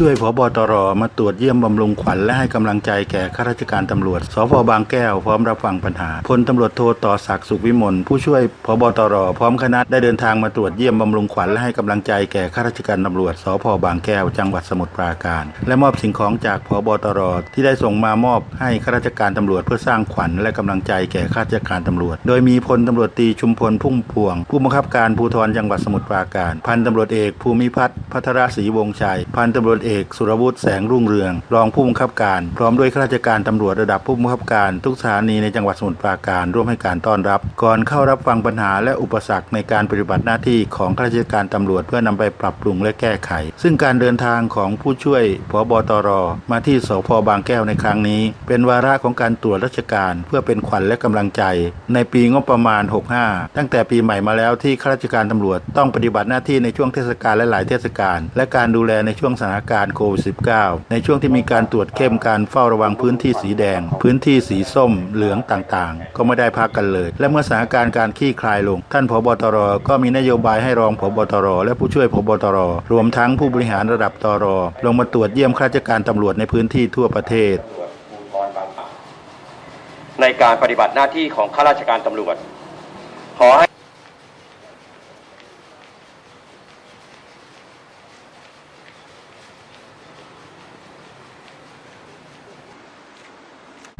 ช่วยผบตรมาตรวจเยี่ยมบำรุงขวัญและให้กำลังใจแก่ข้าราชการตำรวจสพบางแก้วพร้อมรับฟังปัญหาพลตำรวจโทต่อศักดิ์สุขวิมลผู้ช่วยผบตรพร้อมคณะได้เดินทางมาตรวจเยี่ยมบำรุงขวัญและให้กำลังใจแก่ข้าราชการตำรวจสพบางแก้ว จังหวัดสมุทรปราการ และมอบสิ่งของจากผบตรที่ได้ส่งมามอบให้ข้าราชการตำรวจเพื่อสร้างขวัญและกำลังใจแก่ข้าราชการตำรวจ โดยมีพลตำรวจตีชุมพลพุ่มพวง ผู้บังคับการภูธรจังหวัดสมุทรปราการ พันตำรวจเอกภูมิพัฒน์พัทรศรีวงศ์ชัยพันตำรวจเอก สุรวุฒิแสงรุ่งเรือง รองผู้บังคับการ พร้อมด้วยข้าราชการตำรวจระดับผู้บังคับการ ทุกสถานีในจังหวัดสมุทรปราการร่วมให้การต้อนรับ ก่อนเข้ารับฟังปัญหาและอุปสรรคในการปฏิบัติหน้าที่ของข้าราชการตำรวจเพื่อนำไปปรับปรุงและแก้ไข ซึ่งการเดินทางของผู้ช่วยพบตร มาที่สพบางแก้วในครั้งนี้ เป็นวาระของการตรวจราชการ เพื่อเป็นขวัญและกำลังใจ ในปีงบประมาณ 65 ตั้งแต่ปีใหม่มาแล้วที่ข้าราชการตำรวจ ต้องปฏิบัติหน้าที่ในช่วงเทศกาลและหลายเทศกาลและการดูแลในช่วงสถานการณ์การโควิด -19 ในช่วงที่มีการตรวจเข้มการเฝ้าระวังพื้นที่สีแดง พื้นที่สีส้มเหลืองต่างๆ ก็ไม่ได้พักกันเลย และเมื่อสถานการณ์การคลี่คลายลง ท่านผบตรก็มีนโยบายให้รองผบตร และผู้ช่วยผบตร รวมทั้งผู้บริหารระดับตร ลงมาตรวจเยี่ยมข้าราชการตำรวจในพื้นที่ทั่วประเทศ ในการปฏิบัติหน้าที่ของข้าราชการตำรวจ ขอให้